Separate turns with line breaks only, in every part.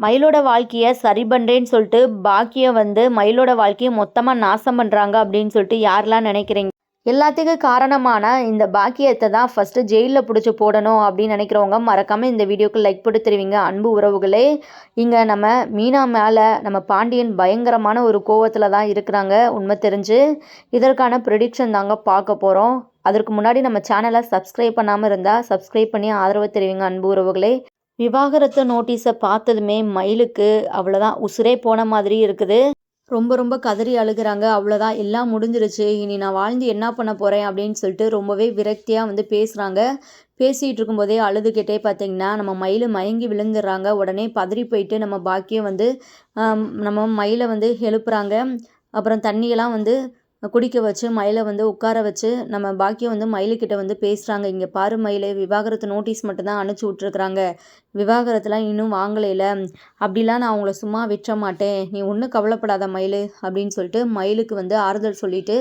மயிலோட வாழ்க்கையை சரி பண்ணுறேன்னு சொல்லிட்டு பாக்கியம் வந்து மயிலோட வாழ்க்கையை மொத்தமாக நாசம் பண்ணுறாங்க அப்படின்னு சொல்லிட்டு யாரெல்லாம் நினைக்கிறீங்க? எல்லாத்துக்கும் காரணமான இந்த பாக்கியத்தை தான் ஃபஸ்ட்டு ஜெயிலில் பிடிச்சி போடணும் அப்படின்னு நினைக்கிறவங்க மறக்காமல் இந்த வீடியோக்கு லைக் போட்டு தருவீங்க. அன்பு உறவுகளே இங்கே நம்ம மீனா மேலே நம்ம பாண்டியன் பயங்கரமான ஒரு கோவத்தில் தான் இருக்கிறாங்க. உண்மை தெரிஞ்சு இதற்கான ப்ரிடிக்ஷன் தாங்க பார்க்க போகிறோம் அதற்கு முன்னாடி நம்ம சேனலை சப்ஸ்கிரைப் பண்ணாமல் இருந்தால் சப்ஸ்கிரைப் பண்ணி ஆதரவு தெரிவிங்க அன்பு உறவுகளே. விவாகரத்து நோட்டீஸை பார்த்ததுமே மயிலுக்கு அவ்வளோதான் உசுரே போன மாதிரி இருக்குது. ரொம்ப ரொம்ப கதறி அழுகுறாங்க. அவ்வளோதான் எல்லாம் முடிஞ்சிருச்சு. இனி நான் வாழ்ந்து என்ன பண்ண போகிறேன் அப்படின்னு சொல்லிட்டு ரொம்பவே விரக்தியாக வந்து பேசுகிறாங்க பேசிகிட்டு இருக்கும்போதே அழுதுகிட்டே பார்த்தீங்கன்னா நம்ம மயில் மயங்கி விழுந்துடுறாங்க. உடனே பதறி போயிட்டு நம்ம பாக்கியம் வந்து நம்ம மயிலை வந்து எழுப்புறாங்க. அப்புறம் தண்ணியெல்லாம் வந்து குடிக்க வச்சு மயிலை வந்து உட்கார வச்சு நம்ம பாக்கியம் வந்து மயிலுக்கிட்ட வந்து பேசுகிறாங்க இங்கே பாரு மயிலே விவாகரத்து நோட்டீஸ் மட்டும்தான் அனுப்பிச்சி விட்ருக்குறாங்க விவாகரத்துலாம் இன்னும் வாங்கலையில. அப்படிலாம் நான் அவங்கள சும்மா விற்ற மாட்டேன். நீ ஒன்றும் கவலைப்படாத மயில் அப்படின்னு சொல்லிட்டு மயிலுக்கு வந்து ஆறுதல் சொல்லிவிட்டு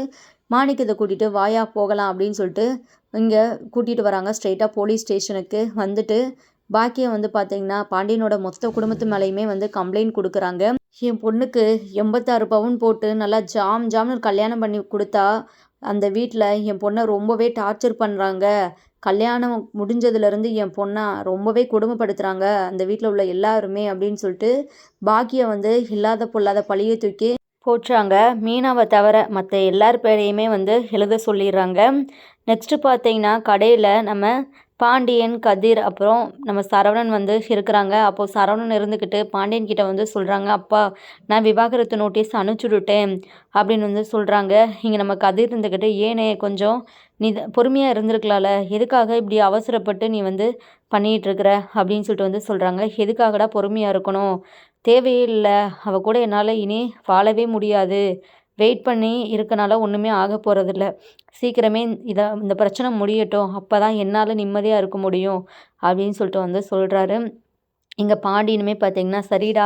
மாணிக்கத்தை கூட்டிகிட்டு வாயா போகலாம் அப்படின்னு சொல்லிட்டு இங்கே கூட்டிகிட்டு வராங்க. ஸ்ட்ரெயிட்டாக போலீஸ் ஸ்டேஷனுக்கு வந்துட்டு பாக்கியம் வந்து பார்த்தீங்கன்னா பாண்டியனோட மொத்த குடும்பத்து மேலேயுமே வந்து கம்ப்ளைண்ட் கொடுக்குறாங்க. என் பொண்ணுக்கு எண்பத்தாறு பவுன் போட்டு நல்லா ஜாம் ஜாம்னு கல்யாணம் பண்ணி கொடுத்தா அந்த வீட்டில் என் பொண்ணை ரொம்பவே டார்ச்சர் பண்ணுறாங்க கல்யாணம் முடிஞ்சதுலேருந்து என் பொண்ணை ரொம்பவே கொடுமைப்படுத்துகிறாங்க அந்த வீட்டில் உள்ள எல்லாருமே அப்படின்னு சொல்லிட்டு பாக்கியை வந்து இல்லாத பொல்லாத பழியை தூக்கி போற்றாங்க மீனாவை தவிர மற்ற எல்லார் பேரையுமே வந்து எழுத சொல்லிடுறாங்க. நெக்ஸ்ட்டு பார்த்தீங்கன்னா கடையில் நம்ம பாண்டியன் கதிர் அப்புறம் நம்ம சரவணன் வந்து இருக்கிறாங்க. அப்போது சரவணன் இருந்துக்கிட்டு பாண்டியன் கிட்ட வந்து சொல்கிறாங்க அப்பா நான் விவாகரத்து நோட்டீஸ் அனுப்பிச்சுடுட்டேன் அப்படின்னு வந்து சொல்கிறாங்க இங்கே நம்ம கதிர் இருந்துக்கிட்டு ஏனே கொஞ்சம் நீ பொறுமையாக இருந்திருக்கலாம்ல. எதுக்காக இப்படி அவசரப்பட்டு நீ வந்து பண்ணிகிட்ருக்குற அப்படின்னு சொல்லிட்டு வந்து சொல்கிறாங்க எதுக்காகடா பொறுமையாக இருக்கணும்? தேவையே இல்லை. அவள் கூட என்னால் இனி வாழவே முடியாது. வெயிட் பண்ணி இருக்கனால ஒன்றுமே ஆக போகிறதில்ல சீக்கிரமே இதை இந்த பிரச்சனை முடியட்டும். அப்போ தான் என்னால் நிம்மதியாக இருக்க முடியும் அப்படின்னு சொல்லிட்டு வந்து சொல்கிறாரு இங்கே பாண்டியனுமே பார்த்தீங்கன்னா சரிடா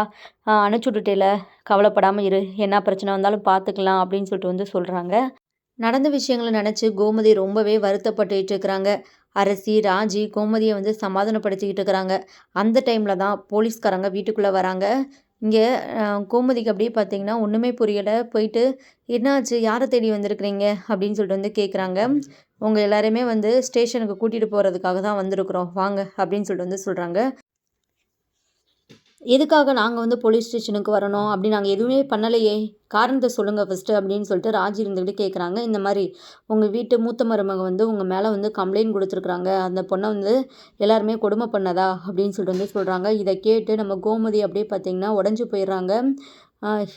அனுப்பிச்சுட்டுட்டேல கவலைப்படாமல் இரு. என்ன பிரச்சனை வந்தாலும் பார்த்துக்கலாம் அப்படின்னு சொல்லிட்டு வந்து சொல்கிறாங்க நடந்த விஷயங்களை நினச்சி கோமதி ரொம்பவே வருத்தப்பட்டுக்கிட்டு இருக்கிறாங்க. அரசி ராஜி கோமதியை வந்து சமாதானப்படுத்திக்கிட்டு இருக்கிறாங்க. அந்த டைமில் தான் போலீஸ்காரங்க வீட்டுக்குள்ளே வராங்க. இங்கே கோமதிக்கு அப்படியே பார்த்தீங்கன்னா ஒன்றுமே புரியலை. போயிட்டு என்னாச்சு? யாரை தேடி வந்திருக்கிறீங்க? அப்படின்னு சொல்லிட்டு வந்து கேட்குறாங்க உங்கள் எல்லாருமே வந்து ஸ்டேஷனுக்கு கூட்டிகிட்டு போகிறதுக்காக தான் வந்திருக்குறோம். வாங்க. அப்படின்னு சொல்லிட்டு வந்து சொல்கிறாங்க எதுக்காக நாங்கள் வந்து போலீஸ் ஸ்டேஷனுக்கு வரணும்? அப்படி நாங்கள் எதுவுமே பண்ணலையே. காரணத்தை சொல்லுங்கள் ஃபஸ்ட்டு அப்படின்னு சொல்லிட்டு ராஜி இருந்துக்கிட்டு கேட்குறாங்க இந்த மாதிரி உங்கள் வீட்டு மூத்த மருமக வந்து உங்கள் மேலே வந்து கம்ப்ளைண்ட் கொடுத்துருக்குறாங்க. அந்த பொண்ணை வந்து எல்லாருமே கொடுமை பண்ணதா? அப்படின்னு சொல்லிட்டு வந்து சொல்கிறாங்க இதை கேட்டு நம்ம கோமதி அப்படியே பார்த்திங்கன்னா உடஞ்சி போயிடுறாங்க.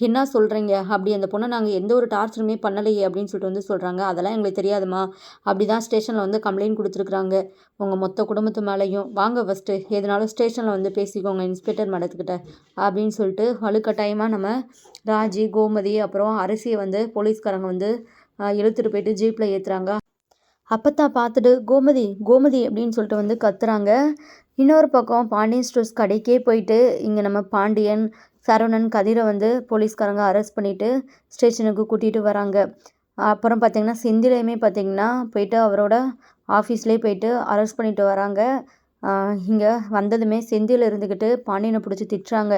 என்ன சொல்கிறீங்க அப்படி அந்த பொண்ணை நாங்கள் எந்த ஒரு டார்ச்சருமே பண்ணலையே அப்படின்னு சொல்லிட்டு வந்து சொல்கிறாங்க அதெல்லாம் எங்களுக்கு தெரியாதுமா அப்படி தான் ஸ்டேஷனில் வந்து கம்ப்ளைண்ட் கொடுத்துருக்குறாங்க. உங்கள் மொத்த குடும்பத்து மேலேயும். வாங்க ஃபஸ்ட்டு எதுனாலும் ஸ்டேஷனில் வந்து பேசிக்கோங்க இன்ஸ்பெக்டர் மேடத்துக்கிட்ட அப்படின்னு சொல்லிட்டு வலுக்கட்டாயமாக நம்ம ராஜி கோமதி அப்புறம் அரிசியை வந்து போலீஸ்காரங்க வந்து இழுத்துட்டு போயிட்டு ஜீப்பில் ஏற்றுறாங்க அப்போத்தான் பார்த்துட்டு கோமதி கோமதி அப்படின்னு சொல்லிட்டு வந்து கத்துறாங்க. இன்னொரு பக்கம் பாண்டியன் ஸ்டோர்ஸ் கடைக்கே போயிட்டு இங்கே நம்ம பாண்டியன் சரவணன் கதிரை வந்து போலீஸ்காரங்க அரெஸ்ட் பண்ணிவிட்டு ஸ்டேஷனுக்கு கூட்டிகிட்டு வராங்க. அப்புறம் பார்த்திங்கன்னா செந்திலையுமே பார்த்திங்கன்னா போயிட்டு அவரோட ஆஃபீஸ்லேயே போயிட்டு அரெஸ்ட் பண்ணிட்டு வராங்க. இங்கே வந்ததுமே செந்தியில் இருந்துக்கிட்டு பாண்டியனை பிடிச்சி திட்டுறாங்க.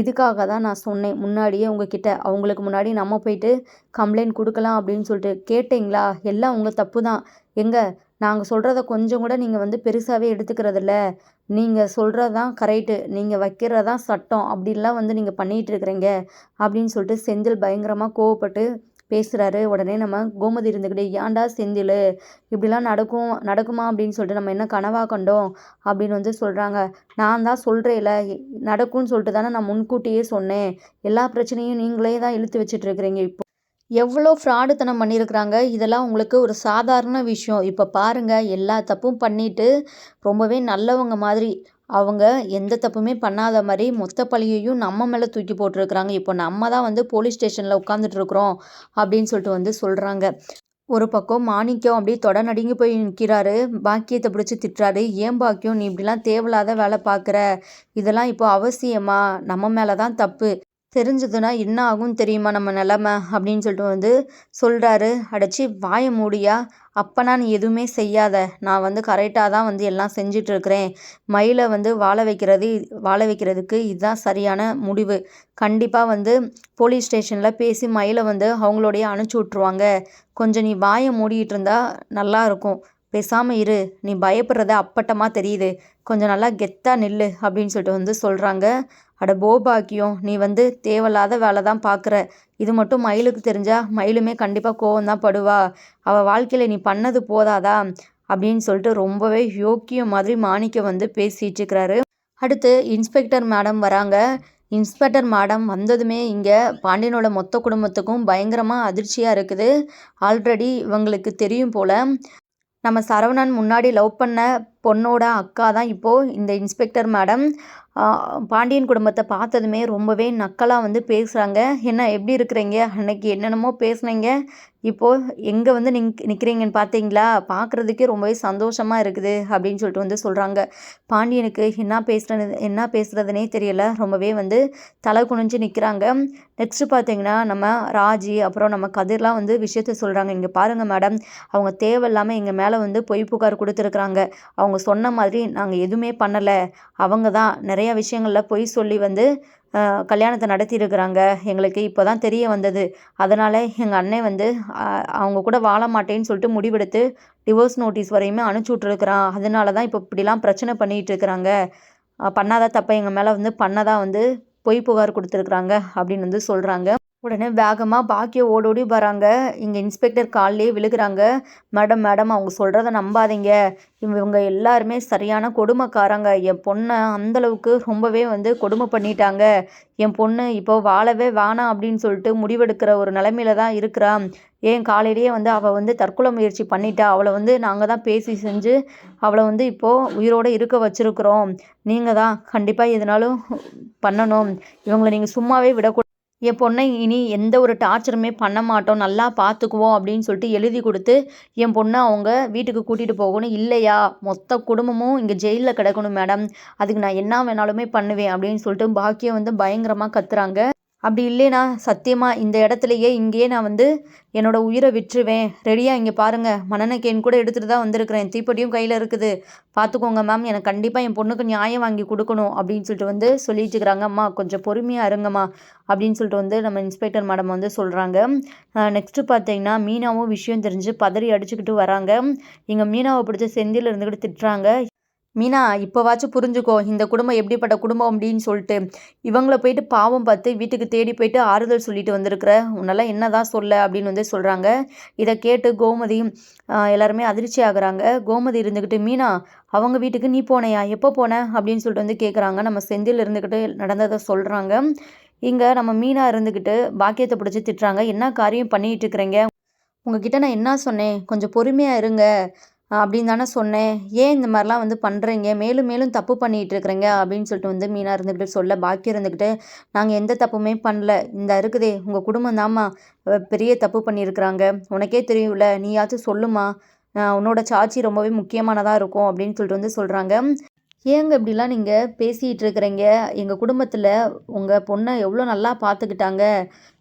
இதுக்காக தான் நான் சொன்னேன் முன்னாடியே உங்ககிட்ட. அவங்களுக்கு முன்னாடி நம்ம போயிட்டு கம்ப்ளைண்ட் கொடுக்கலாம் அப்படின்னு சொல்லிட்டு. கேட்டிங்களா? எல்லாம் உங்கள் தப்பு தான். எங்கே? நாங்கள் சொல்கிறத கொஞ்சம் கூட நீங்கள் வந்து பெருசாகவே எடுத்துக்கிறதில்ல. நீங்கள் சொல்கிறது தான் கரெக்டு நீங்கள் வைக்கிறது தான் சட்டம். அப்படின்லாம் வந்து நீங்கள் பண்ணிகிட்டு இருக்கிறீங்க. அப்படின்னு சொல்லிட்டு செந்தில் பயங்கரமாக கோவப்பட்டு பேசுகிறாரு உடனே நம்ம கோமதி இருந்துக்கிட்டு ஏன்டா செந்தில்? இப்படிலாம் நடக்கும் நடக்குமா? அப்படின்னு சொல்லிட்டு நம்ம என்ன கனவாக கண்டோம் அப்படின்னு வந்து சொல்கிறாங்க நான் தான் சொல்கிறேன்ல நடக்கும்னு சொல்லிட்டு தானே நான் முன்கூட்டியே சொன்னேன். எல்லா பிரச்சனையும் நீங்களே தான் இழுத்து வச்சுட்டு இருக்கிறீங்க இப்போ. எவ்வளோ ஃப்ராடுத்தனம் பண்ணியிருக்கிறாங்க? இதெல்லாம் உங்களுக்கு ஒரு சாதாரண விஷயம். இப்போ பாருங்கள் எல்லா தப்பும் பண்ணிவிட்டு ரொம்பவே நல்லவங்க மாதிரி. அவங்க எந்த தப்புமே பண்ணாத மாதிரி மொத்த பழியையும் நம்ம மேலே தூக்கி போட்டிருக்கிறாங்க. இப்போ நம்ம தான் வந்து போலீஸ் ஸ்டேஷனில் உட்காந்துட்டு இருக்கிறோம் அப்படின்னு சொல்லிட்டு வந்து சொல்கிறாங்க ஒரு பக்கம் மாணிக்கம் அப்படியே தொட நடுங்கி போய் நிற்கிறாரு பாக்கியத்தை பிடிச்சி திட்டுறாரு. ஏன் பாக்கியம்? நீ இப்படிலாம் தேவையில்லாத வேலை பார்க்குற. இதெல்லாம் இப்போ அவசியமா? நம்ம மேலே தான் தப்பு. தெரிஞ்சதுன்னா என்ன ஆகும் தெரியுமா நம்ம நிலமை அப்படின்னு சொல்லிட்டு வந்து சொல்கிறாரு அடைச்சி வாய மூடியா அப்போனா நீ எதுவுமே செய்யாத. நான் வந்து கரெக்டாக தான் வந்து எல்லாம் செஞ்சிட்ருக்கிறேன். மயிலை வந்து வாழ வைக்கிறது வாழ வைக்கிறதுக்கு இதுதான் சரியான முடிவு. கண்டிப்பாக வந்து போலீஸ் ஸ்டேஷனில் பேசி மயிலை வந்து அவங்களோடைய அனுப்பிச்சி விட்ருவாங்க கொஞ்சம் நீ வாயை மூடிட்டு இருந்தா நல்லா இருக்கும். பேசாமல் இரு. நீ பயப்படுறத அப்பட்டமாக தெரியுது. கொஞ்சம் நல்லா கெத்தாக நில்லு அப்படின்னு சொல்லிட்டு வந்து சொல்கிறாங்க அட போபாக்கியம் நீ வந்து தேவையில்லாத வேலை தான் பார்க்குற இது மட்டும் மயிலுக்கு தெரிஞ்சா மயிலுமே கண்டிப்பாக கோவம்தான் படுவா. அவள் வாழ்க்கையில் நீ பண்ணது போதாதா? அப்படின்னு சொல்லிட்டு ரொம்பவே யோக்கியம் மாதிரி மாணிக்கம் வந்து பேசிகிட்டு இருக்கிறாரு. அடுத்து இன்ஸ்பெக்டர் மேடம் வராங்க. இன்ஸ்பெக்டர் மேடம் வந்ததுமே இங்கே பாண்டியனோட மொத்த குடும்பத்துக்கும் பயங்கரமாக அதிர்ச்சியாக இருக்குது. ஆல்ரெடி இவங்களுக்கு தெரியும் போல் நம்ம சரவணன் முன்னாடி லவ் பண்ண பொண்ணோட அக்கா தான் இப்போது இந்த இன்ஸ்பெக்டர் மேடம். பாண்டியன் குடும்பத்தை பார்த்ததுமே ரொம்பவே நக்கலாக வந்து பேசுகிறாங்க என்ன எப்படி இருக்கிறீங்க? அன்னைக்கு என்னென்னமோ பேசுனீங்க. இப்போது எங்கே வந்து நிங் நிற்கிறீங்கன்னு பார்த்தீங்களா? பார்க்குறதுக்கே ரொம்பவே சந்தோஷமாக இருக்குது அப்படின்னு சொல்லிட்டு வந்து சொல்கிறாங்க பாண்டியனுக்கு என்ன பேசுகிறது என்ன பேசுகிறதுனே தெரியல. ரொம்பவே வந்து தலை குனிஞ்சு நிற்கிறாங்க நெக்ஸ்ட்டு பார்த்தீங்கன்னா நம்ம ராஜி அப்புறம் நம்ம கதிர்லாம் வந்து விஷயத்த சொல்கிறாங்க இங்கே பாருங்கள் மேடம் அவங்க தேவையில்லாமல் எங்கள் மேலே வந்து பொய் புகார் கொடுத்துருக்குறாங்க. அவங்க சொன்ன மாதிரி நாங்கள் எதுவுமே பண்ணலை. அவங்க தான் நிறையா விஷயங்களில் பொய் சொல்லி வந்து கல்யாணத்தை நடத்தியிருக்கிறாங்க. எங்களுக்கு இப்போ தான் தெரிய வந்தது. அதனால் எங்கள் அண்ணன் வந்து அவங்க கூட வாழ மாட்டேன்னு சொல்லிட்டு முடிவெடுத்து டிவோர்ஸ் நோட்டீஸ் வரையுமே அனுப்பிச்சி விட்ருக்குறான் அதனால தான் இப்போ இப்படிலாம் பிரச்சனை பண்ணிகிட்டு இருக்கிறாங்க. பண்ணாத தப்பை எங்கள் மேலே வந்து பண்ணதாக வந்து பொய் புகார் கொடுத்துருக்குறாங்க அப்படின்னு வந்து சொல்கிறாங்க உடனே வேகமாக பாக்கிய ஓடோடி வராங்க. இங்கே இன்ஸ்பெக்டர் காலிலே விழுகிறாங்க. மேடம் மேடம் அவங்க சொல்கிறத நம்பாதீங்க. இவங்க எல்லாருமே சரியான கொடுமைக்காரங்க. என் பொண்ணை அந்தளவுக்கு ரொம்பவே வந்து கொடுமை பண்ணிட்டாங்க. என் பொண்ணு இப்போ வாழவே வேணாம் அப்படின்னு சொல்லிட்டு முடிவெடுக்கிற ஒரு நிலமையில தான் இருக்கிறான் ஏன் காலையிலேயே வந்து அவள் வந்து தற்கொலை முயற்சி பண்ணிட்டா? அவளை வந்து நாங்கள் தான் பேசி செஞ்சு அவளை வந்து இப்போது உயிரோடு இருக்க வச்சுருக்குறோம். நீங்கள் தான் கண்டிப்பாக எதுனாலும் பண்ணணும். இவங்களை நீங்கள் சும்மாவே விடக்கூடாது. என் பொண்ணை இனி எந்த ஒரு டார்ச்சருமே பண்ண மாட்டோம். நல்லா பார்த்துக்குவோம் அப்படின்னு சொல்லிட்டு எழுதி கொடுத்து என் பொண்ணை அவங்க வீட்டுக்கு கூட்டிகிட்டு போகணும். இல்லையா? மொத்த குடும்பமும் இங்கே ஜெயிலில் கிடக்கணும் மேடம். அதுக்கு நான் என்ன வேணாலுமே பண்ணுவேன் அப்படின்னு சொல்லிட்டு பாக்கியம் வந்து பயங்கரமாக கத்துறாங்க. அப்படி இல்லைனா சத்தியமாக இந்த இடத்துலையே இங்கேயே நான் வந்து என்னோடய உயிரை விட்டுருவேன். ரெடியாக இங்கே பாருங்கள் மணனை கூட எடுத்துகிட்டு தான் வந்திருக்கிறேன். தீப்பெட்டியும் கையில் இருக்குது. பார்த்துக்கோங்க மேம் எனக்கு கண்டிப்பாக என் பொண்ணுக்கு நியாயம் வாங்கி கொடுக்கணும் அப்படின்னு சொல்லிட்டு வந்து சொல்லிட்டு இருக்கிறாங்க. அம்மா கொஞ்சம் பொறுமையாக இருங்கம்மா அப்படின்னு சொல்லிட்டு வந்து நம்ம இன்ஸ்பெக்டர் மேடம் வந்து சொல்கிறாங்க நெக்ஸ்ட்டு பார்த்தீங்கன்னா மீனாவும் விஷயம் தெரிஞ்சு பதறி அடிச்சுக்கிட்டு வராங்க. இங்கே மீனாவை பிடிச்ச செந்தில் இருந்துக்கிட்டு திட்டுறாங்க. மீனா இப்போவாச்சும் புரிஞ்சுக்கோ இந்த குடும்பம் எப்படிப்பட்ட குடும்பம் அப்படின்னு சொல்லிட்டு. இவங்கள போயிட்டு பாவம் பார்த்து வீட்டுக்கு தேடி போயிட்டு ஆறுதல் சொல்லிட்டு வந்திருக்கிற. உன்னெல்லாம் என்ன தான் சொல்ல அப்படின்னு வந்து சொல்கிறாங்க இதை கேட்டு கோமதி எல்லாருமே அதிர்ச்சி ஆகுறாங்க. கோமதி இருந்துக்கிட்டு மீனா அவங்க வீட்டுக்கு நீ போனையா? எப்போ போன? அப்படின்னு சொல்லிட்டு வந்து கேட்குறாங்க நம்ம செந்தில் இருந்துக்கிட்டு நடந்ததை சொல்கிறாங்க இங்கே நம்ம மீனா இருந்துக்கிட்டு பாக்கியத்தை பிடிச்சி திட்டுறாங்க. என்ன காரியம் பண்ணிகிட்டு இருக்கிறீங்க? உங்ககிட்ட நான் என்ன சொன்னேன்? கொஞ்சம் பொறுமையாக இருங்க. அப்படின்னு தானே சொன்னேன். ஏன் இந்த மாதிரிலாம் வந்து பண்ணுறீங்க மேலும் மேலும் தப்பு பண்ணிகிட்டு இருக்கிறீங்க அப்படின்னு சொல்லிட்டு வந்து மீனா இருந்துக்கிட்டு சொல்ல பாக்கி இருந்துக்கிட்டு நாங்கள் எந்த தப்புமே பண்ணல. இந்த இருக்குதே உங்கள் குடும்பம் தாம்மா பெரிய தப்பு பண்ணியிருக்கிறாங்க. உனக்கே தெரியும்ல நீயாச்சும் சொல்லுமா. உன்னோட சாட்சி ரொம்பவே முக்கியமானதாக இருக்கும் அப்படின்னு சொல்லிட்டு வந்து சொல்கிறாங்க ஏங்க இப்படிலாம் நீங்கள் பேசிகிட்டு இருக்கிறீங்க? எங்கள் குடும்பத்தில் உங்கள் பொண்ணை எவ்வளோ நல்லா பார்த்துக்கிட்டாங்க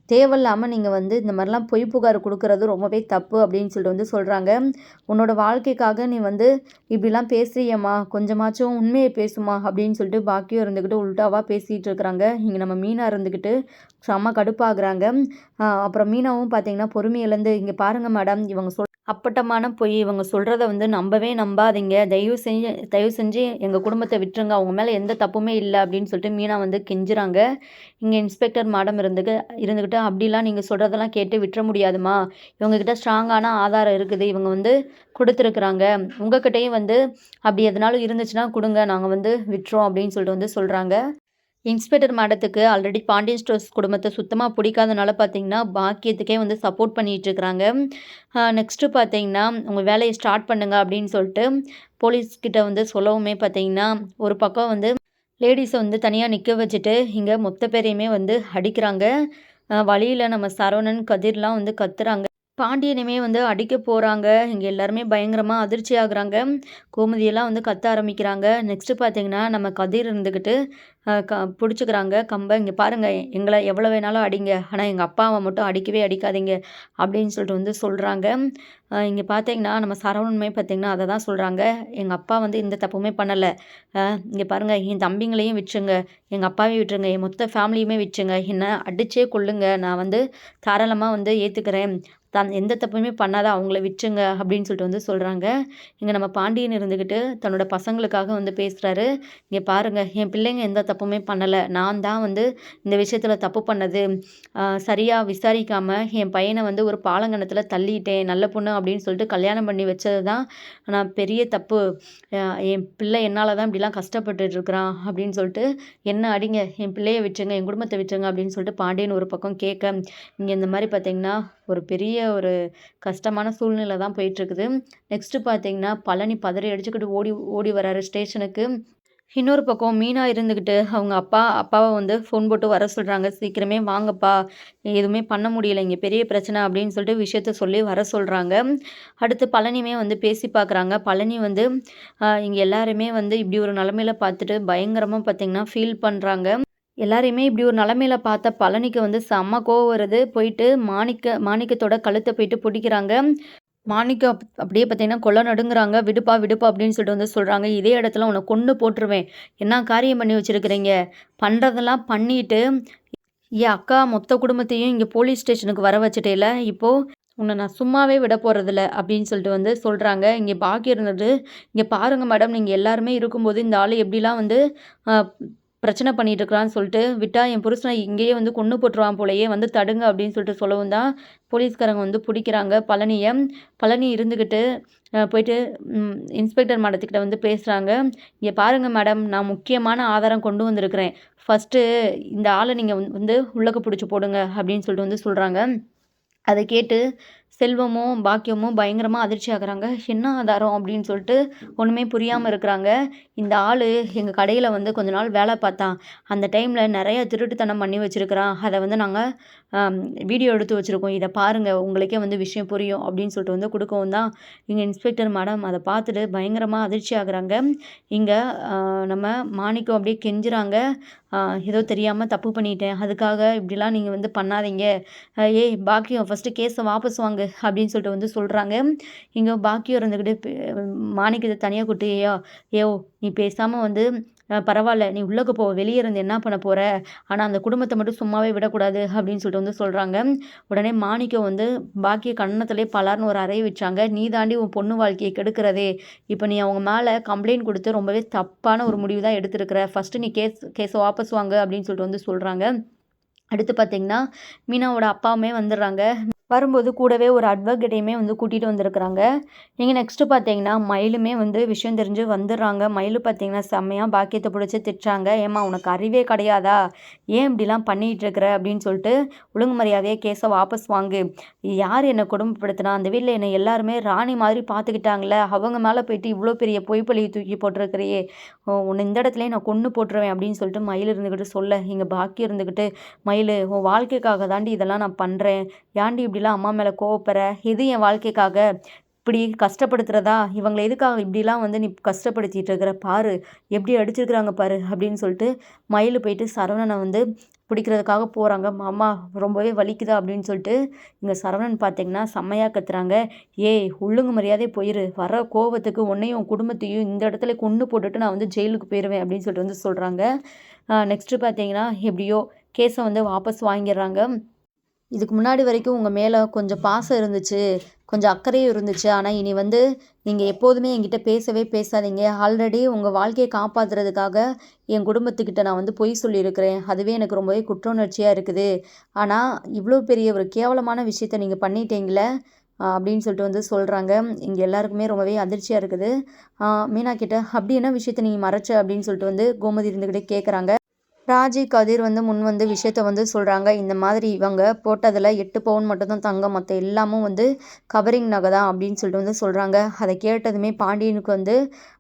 தேவையில்லாமல் நீங்கள் வந்து இந்த மாதிரிலாம் பொய் புகார் கொடுக்குறது ரொம்பவே தப்பு அப்படின்னு சொல்லிட்டு வந்து சொல்கிறாங்க உன்னோட வாழ்க்கைக்காக நீ வந்து இப்படிலாம் பேசுறியம்மா கொஞ்சமாச்சும் உண்மையை பேசுமா அப்படின்னு சொல்லிட்டு பாக்கியம் இருந்துக்கிட்டு உள்டாவாக பேசிகிட்டு இருக்கிறாங்க. இங்கே நம்ம மீனாக இருந்துக்கிட்டு செம்ம கடுப்பாகிறாங்க. அப்புறம் மீனாவும் பார்த்தீங்கன்னா பொறுமையிலேருந்து இங்கே பாருங்கள் மேடம் இவங்க சொல் அப்பட்டமான பொய் இவங்க சொல்கிறத வந்து நம்பவே நம்பாதீங்க. தயவு செஞ்சு தயவு செஞ்சு எங்கள் குடும்பத்தை விட்டுருங்க. அவங்க மேலே எந்த தப்புமே இல்லை அப்படின்னு சொல்லிட்டு மீனா வந்து கெஞ்சுறாங்க. இங்கே இன்ஸ்பெக்டர் மேடம் இருந்துக்கு இருந்துக்கிட்டு அப்படிலாம் நீங்கள் சொல்கிறதெல்லாம் கேட்டு விட்டுற முடியாதுமா இவங்கக்கிட்ட ஸ்ட்ராங்கான ஆதாரம் இருக்குது. இவங்க வந்து கொடுத்துருக்குறாங்க. உங்ககிட்டையும் வந்து அப்படி எதனாலும் இருந்துச்சுன்னா கொடுங்க. நாங்கள் வந்து விட்டுறோம் அப்படின்னு சொல்லிட்டு வந்து சொல்கிறாங்க இன்ஸ்பெக்டர் மேடத்துக்கு ஆல்ரெடி பாண்டியன் ஸ்டோர்ஸ் குடும்பத்தை சுத்தமாக பிடிக்காதனால பார்த்தீங்கன்னா பாக்கியத்துக்கே வந்து சப்போர்ட் பண்ணிகிட்டு இருக்கிறாங்க நெக்ஸ்ட்டு பார்த்தீங்கன்னா உங்கள் வேலையை ஸ்டார்ட் பண்ணுங்க அப்படின்னு சொல்லிட்டு போலீஸ்கிட்ட வந்து சொல்லவுமே பார்த்தீங்கன்னா ஒரு பக்கம் வந்து லேடிஸை வந்து தனியாக நிற்க வச்சுட்டு இங்கே மொத்த பேரையுமே வந்து அடிக்கிறாங்க. வழியில் நம்ம சரவணன் கதிர்லாம் வந்து கத்துறாங்க. பாண்டியனையுமே வந்து அடிக்க போகிறாங்க இங்கே எல்லாருமே பயங்கரமாக அதிர்ச்சி ஆகுறாங்க. கோமதியெல்லாம் வந்து கத்த ஆரம்பிக்கிறாங்க. நெக்ஸ்ட்டு பார்த்தீங்கன்னா நம்ம கதிர் இருந்துக்கிட்டு க பிடிச்சிக்கிறாங்க. கம்பை இங்கே பாருங்கள் எங்களை எவ்வளோ வேணாலும் அடிங்க. ஆனால் எங்கள் அப்பாவை மட்டும் அடிக்கவே அடிக்காதீங்க அப்படின்னு சொல்லிட்டு வந்து சொல்கிறாங்க இங்கே பார்த்தீங்கன்னா நம்ம சரவணனுமே பார்த்தீங்கன்னா அதை தான் சொல்கிறாங்க எங்கள் அப்பா வந்து எந்த தப்புமே பண்ணலை. இங்கே பாருங்கள் என் தம்பிங்களையும் விட்டுருங்க. எங்கள் அப்பாவையும் விட்டுருங்க. என் மொத்த ஃபேமிலியுமே விட்டுருங்க. என்னை அடிச்சே கொள்ளுங்க நான் வந்து தாராளமாக வந்து ஏற்றுக்கிறேன் தான் எந்த தப்புமே பண்ணாத அவங்கள விட்டுருங்க அப்படின்னு சொல்லிட்டு வந்து சொல்கிறாங்க இங்கே நம்ம பாண்டியன் இருந்துக்கிட்டு தன்னோட பசங்களுக்காக வந்து பேசுகிறாரு இங்கே பாருங்கள் என் பிள்ளைங்க எந்த தப்புமே பண்ணலை. நான் தான் வந்து இந்த விஷயத்தில் தப்பு பண்ணது. சரியாக விசாரிக்காமல் என் பையனை வந்து ஒரு பாலங்கணத்தில் தள்ளிட்டேன் நல்ல பொண்ணு அப்படின்னு சொல்லிட்டு கல்யாணம் பண்ணி வச்சது தான் நான் பெரிய தப்பு. என் பிள்ளை என்னால் தான் இப்படிலாம் கஷ்டப்பட்டுட்டு இருக்கிறான் அப்படின்னு சொல்லிட்டு என்ன அடிங்க என் பிள்ளைய விட்டுருங்க என் குடும்பத்தை விட்டுருங்க அப்படின்னு சொல்லிட்டு பாண்டியன் ஒரு பக்கம் கேட்க இங்கே இந்த மாதிரி பார்த்தீங்கன்னா ஒரு பெரிய ஒரு கஷ்டமான சூழ்நிலை தான் போயிட்டுருக்குது. நெக்ஸ்ட்டு பார்த்தீங்கன்னா பழனி பதறி அடிச்சுக்கிட்டு ஓடி ஓடி வராரு ஸ்டேஷனுக்கு. இன்னொரு பக்கம் மீனா இருந்துக்கிட்டு அவங்க அப்பா அப்பாவை வந்து ஃபோன் போட்டு வர சொல்கிறாங்க சீக்கிரமே வாங்கப்பா எதுவுமே பண்ண முடியல இங்கே பெரிய பிரச்சனை அப்படின்னு சொல்லிட்டு விஷயத்த சொல்லி வர சொல்கிறாங்க அடுத்து பழனியுமே வந்து பேசி பார்க்குறாங்க பழனி வந்து இங்கே எல்லாருமே வந்து இப்படி ஒரு நிலமையில பார்த்துட்டு பயங்கரமாக பார்த்திங்கன்னா ஃபீல் பண்ணுறாங்க எல்லாரையுமே இப்படி ஒரு நிலமையில பார்த்த பழனிக்கு வந்து செம்ம கோவம் வருது. போயிட்டு மாணிக்க மாணிக்கத்தோட கழுத்தை போயிட்டு பிடிக்கிறாங்க. மாணிக்கம் அப்படியே பார்த்தீங்கன்னா கொல்ல நடுங்குறாங்க. விடுப்பா விடுப்பா அப்படின்னு சொல்லிட்டு வந்து சொல்கிறாங்க இதே இடத்துல உன்னை கொன்று போட்டுருவேன். என்ன காரியம் பண்ணி வச்சிருக்கிறீங்க? பண்ணுறதெல்லாம் பண்ணிட்டு என் அக்கா மொத்த குடும்பத்தையும் இங்கே போலீஸ் ஸ்டேஷனுக்கு வர வச்சுட்டேல. இப்போது உன்னை நான் சும்மாவே விட போகிறதில்ல அப்படின்னு சொல்லிட்டு வந்து சொல்கிறாங்க இங்கே பாக்கி இருந்தது இங்கே பாருங்கள் மேடம். நீங்கள் எல்லாருமே இருக்கும்போது இந்த ஆள் எப்படிலாம் வந்து பிரச்சனை பண்ணிட்டு இருக்கிறான்னு சொல்லிட்டு விட்டா என் புருஷனை இங்கேயே வந்து கொன்று போட்டுருவான் போலயே வந்து தடுங்க அப்படின்னு சொல்லிட்டு சொல்லவும் தான் போலீஸ்காரங்க வந்து பிடிக்கிறாங்க. பழனியை பழனி இருந்துக்கிட்டு போயிட்டு இன்ஸ்பெக்டர் மேடத்துக்கிட்ட வந்து பேசுகிறாங்க இங்கே பாருங்கள் மேடம் நான் முக்கியமான ஆதாரம் கொண்டு வந்திருக்கிறேன். ஃபஸ்ட்டு இந்த ஆளை நீங்கள் வந்து உள்ளக்க பிடிச்சி போடுங்க அப்படின்னு சொல்லிட்டு வந்து சொல்கிறாங்க அதை கேட்டு செல்வமும் பாக்கியமும் பயங்கரமாக அதிர்ச்சி ஆகுறாங்க. என்ன ஆதாரம் அப்படின்னு சொல்லிட்டு ஒன்றுமே புரியாமல் இருக்கிறாங்க. இந்த ஆள் எங்கள் கடையில் வந்து கொஞ்ச நாள் வேலை பார்த்தான் அந்த டைமில் நிறைய திருட்டுத்தனம் பண்ணி வச்சுருக்கிறான். அதை வந்து நாங்கள் வீடியோ எடுத்து வச்சுருக்கோம். இதை பாருங்கள் உங்களுக்கே வந்து விஷயம் புரியும் அப்படின்னு சொல்லிட்டு வந்து கொடுக்கவும் தான் இங்கே இன்ஸ்பெக்டர் மேடம் அதை பார்த்துட்டு பயங்கரமாக அதிர்ச்சி ஆகுறாங்க. இங்கே நம்ம மாணிக்கம் அப்படியே கெஞ்சுறாங்க. ஏதோ தெரியாமல் தப்பு பண்ணிட்டேன். அதுக்காக இப்படிலாம் நீங்கள் வந்து பண்ணாதீங்க. ஏய் பாக்கியம் ஃபஸ்ட்டு கேஸை வாபஸ் வாங்கு அப்படின்னு சொல்லிட்டு வந்து சொல்கிறாங்க இங்கே பாக்கியம் இருந்துக்கிட்டு மாணிக்கத்தை தனியாக கூட்டி ஏயோ நீ பேசாமல் வந்து பரவாயில்ல நீ உள்ளக்கு போ வெளியே இருந்து என்ன பண்ண போகிற ஆனால் அந்த குடும்பத்தை மட்டும் சும்மாவே விடக்கூடாது அப்படின்னு சொல்லிட்டு வந்து சொல்கிறாங்க உடனே மாணிக்கம் வந்து பாக்கிய கண்ணத்திலே பலார்னு ஒரு அறைய வச்சாங்க. நீ தாண்டி உன் பொண்ணு வாழ்க்கையை கெடுக்கிறதே. இப்போ நீ அவங்க மேலே கம்ப்ளைண்ட் கொடுத்து ரொம்பவே தப்பான ஒரு முடிவு தான் எடுத்திருக்கிற. ஃபஸ்ட்டு நீ கேஸ் கேஸை வாபஸ் வாங்க அப்படின்னு சொல்லிட்டு வந்து சொல்கிறாங்க அடுத்து பார்த்தீங்கன்னா மீனாவோட அப்பாவுமே வந்துடுறாங்க. வரும்போது கூடவே ஒரு அட்வொகேட்டையுமே வந்து கூட்டிகிட்டு வந்திருக்கிறாங்க. நீங்கள் நெக்ஸ்ட்டு பார்த்தீங்கன்னா மயிலுமே வந்து விஷயம் தெரிஞ்சு வந்துடுறாங்க. மயிலு பார்த்தீங்கன்னா செம்மையாக பாக்கியத்தை பிடிச்சி திட்டுறாங்க. ஏம்மா உனக்கு அறிவே கிடையாதா? ஏன் இப்படிலாம் பண்ணிகிட்டு இருக்கிற அப்படின்னு சொல்லிட்டு ஒழுங்கு மரியாதையே கேஸை வாபஸ் வாங்கு. யார் என்னை கொடுமைப்படுத்தினா அந்த வீட்டில் என்னை எல்லாருமே ராணி மாதிரி பார்த்துக்கிட்டாங்களே அவங்க மேலே போயிட்டு இவ்வளோ பெரிய பொய்ப்பழியை தூக்கி போட்டிருக்கிறியே. உன்னை இந்த இடத்துலையே நான் கொன்று போட்டுருவேன் அப்படின்னு சொல்லிட்டு மயில் இருந்துக்கிட்டு சொல்ல இங்கே பாக்கி இருந்துக்கிட்டு மயில் உன் வாழ்க்கைக்காக தாண்டி இதெல்லாம் நான் பண்ணுறேன் ஏன்டி இப்படிலாம் அம்மா மேலே கோவப்படுற? இது என் வாழ்க்கைக்காக இப்படி கஷ்டப்படுத்துறதா? இவங்களை எதுக்காக இப்படிலாம் வந்து நீ கஷ்டப்படுத்திட்டு இருக்கிற? பாரு எப்படி அடிச்சிருக்கிறாங்க பாரு அப்படின்னு சொல்லிட்டு மயில் போயிட்டு சரவணனை வந்து பிடிக்கிறதுக்காக போகிறாங்க அம்மா ரொம்பவே வலிக்குதா? அப்படின்னு சொல்லிட்டு இங்கே சரவணன் பார்த்தீங்கன்னா செம்மையாக கத்துறாங்க. ஏய் ஒழுங்கு மரியாதை போயிரு. வர கோவத்துக்கு உன்னையும் உன் குடும்பத்தையும் இந்த இடத்துல கொன்று போட்டுட்டு நான் வந்து ஜெயிலுக்கு போயிடுவேன் அப்படின்னு சொல்லிட்டு வந்து சொல்கிறாங்க நெக்ஸ்ட்டு பார்த்தீங்கன்னா எப்படியோ கேஸை வந்து வாபஸ் வாங்கிடுறாங்க. இதுக்கு முன்னாடி வரைக்கும் உங்கள் மேலே கொஞ்சம் பாசம் இருந்துச்சு கொஞ்சம் அக்கறையும் இருந்துச்சு. ஆனால் இனி வந்து நீங்கள் எப்போதுமே என்கிட்ட பேசவே பேசாதீங்க. ஆல்ரெடி உங்கள் வாழ்க்கையை காப்பாற்றுறதுக்காக என் குடும்பத்துக்கிட்ட நான் வந்து பொய் சொல்லியிருக்கிறேன். அதுவே எனக்கு ரொம்பவே குற்ற உணர்ச்சியாக இருக்குது. ஆனால் இவ்வளோ பெரிய ஒரு கேவலமான விஷயத்த நீங்கள் பண்ணிட்டீங்களே அப்படின்னு சொல்லிட்டு வந்து சொல்கிறாங்க இங்கே எல்லாருக்குமே ரொம்பவே அதிர்ச்சியாக இருக்குது. மீனா கிட்ட அப்படி என்ன விஷயத்த நீங்கள் மறைச்ச? அப்படின்னு சொல்லிட்டு வந்து கோமதி இருந்துக்கிட்டே கேட்குறாங்க ராஜி கதிர் வந்து முன் வந்து விஷயத்த வந்து சொல்கிறாங்க இந்த மாதிரி இவங்க போட்டதில் எட்டு பவுன் மட்டும்தான் தங்கம். மற்ற எல்லாமும் வந்து கவரிங் நகை தான் அப்படின்னு சொல்லிட்டு வந்து சொல்கிறாங்க அதை கேட்டதுமே பாண்டியனுக்கு வந்து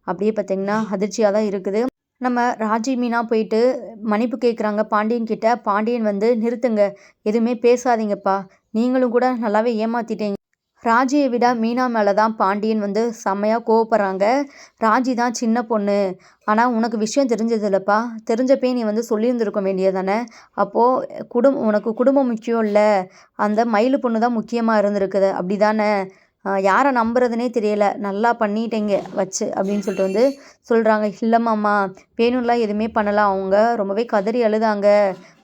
அப்படியே பார்த்தீங்கன்னா அதிர்ச்சியாக தான் இருக்குது. நம்ம ராஜி மீனா போயிட்டு மன்னிப்பு கேட்குறாங்க பாண்டியன் கிட்ட பாண்டியன் வந்து நிறுத்துங்க. எதுவுமே பேசாதீங்கப்பா. நீங்களும் கூட நல்லாவே ஏமாத்திட்டீங்க. ராஜியை விட மீனா மேலே தான் பாண்டியன் வந்து செம்மையாக கோவப்படுறாங்க. ராஜி தான் சின்ன பொண்ணு. ஆனால் உனக்கு விஷயம் தெரிஞ்சது இல்லைப்பா தெரிஞ்சப்பே நீ வந்து சொல்லியிருந்திருக்க வேண்டியதானே அப்போது குடும் உனக்கு குடும்பம் முக்கியம் இல்லை. அந்த மயிலு பொண்ணு தான் முக்கியமாக இருந்திருக்குது. அப்படி தானே யாரை நம்புறதுனே தெரியல. நல்லா பண்ணிட்டேங்க வச்சு அப்படின்னு சொல்லிட்டு வந்து சொல்கிறாங்க இல்லைம்மாம்மா வேணும்லாம் எதுவுமே பண்ணலாம் அவங்க ரொம்பவே கதறி அழுதாங்க.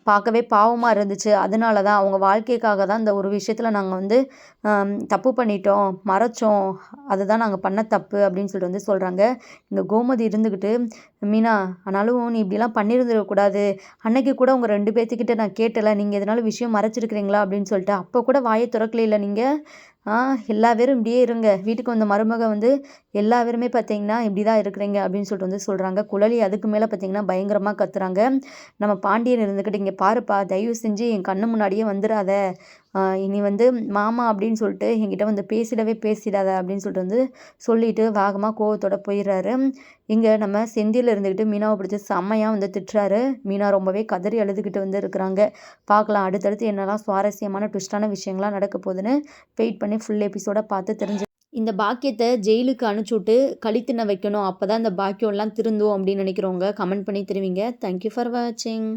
பார்க்கவே பாவமாக இருந்துச்சு. அதனால தான் அவங்க வாழ்க்கைக்காக தான் இந்த ஒரு விஷயத்தில் நாங்கள் வந்து தப்பு பண்ணிட்டோம் மறைச்சோம். அதுதான் நாங்கள் பண்ண தப்பு அப்படின்னு சொல்லிட்டு வந்து சொல்கிறாங்க இங்கே கோமதி இருந்துக்கிட்டு மீனா ஆனாலும் நீ இப்படிலாம் பண்ணியிருந்துடக்கூடாது அன்னைக்கு கூட உங்கள் ரெண்டு பேர்த்துக்கிட்ட நான் கேட்டலை. நீங்கள் எதனால விஷயம் மறைச்சிருக்கிறீங்களா? அப்படின்னு சொல்லிட்டு அப்போ கூட வாயை திறக்கல நீங்கள் எல்லா பேரும் இப்படியே இருங்க. வீட்டுக்கு வந்த மருமக வந்து எல்லா பேருமே பார்த்தீங்கன்னா இப்படி தான் இருக்கிறீங்க அப்படின்னு சொல்லிட்டு வந்து சொல்கிறாங்க குழலி அதுக்கு மேலே பார்த்தீங்கன்னா பயங்கரமாக கத்துறாங்க. நம்ம பாண்டியன் இருந்துக்கிட்டு இங்கே பாருப்பா தயவு செஞ்சு என் கண்ணு முன்னாடியே வந்துடாத இனி வந்து மாமா அப்படின்னு சொல்லிட்டு என்கிட்ட வந்து பேசிடவே பேசிடாத அப்படின்னு சொல்லிட்டு வந்து சொல்லிட்டு வேகமாக கோவத்தோட போயிடுறாரு. இங்கே நம்ம செந்தியில் இருந்துக்கிட்டு மீனாவை பிடிச்சி செம்மையாக வந்து திட்டுறாரு. மீனா ரொம்பவே கதறி அழுதுகிட்டு வந்து இருக்கிறாங்க. பார்க்கலாம் அடுத்தடுத்து என்னெல்லாம் சுவாரஸ்யமான ட்விஸ்டான விஷயங்கள்லாம் நடக்க போகுதுன்னு வெயிட் பண்ணி ஃபுல் எபிசோட பார்த்து தெரிஞ்சு இந்த பாக்கியத்தை ஜெயிலுக்கு அனுப்பிச்சுட்டு கழித்தின வைக்கணும். அப்போ தான் இந்த பாக்கியம்லாம் திருந்தும் அப்படின்னு நினைக்கிறவங்க கமெண்ட் பண்ணி தருவீங்க. தேங்க்யூ ஃபார் வாட்சிங்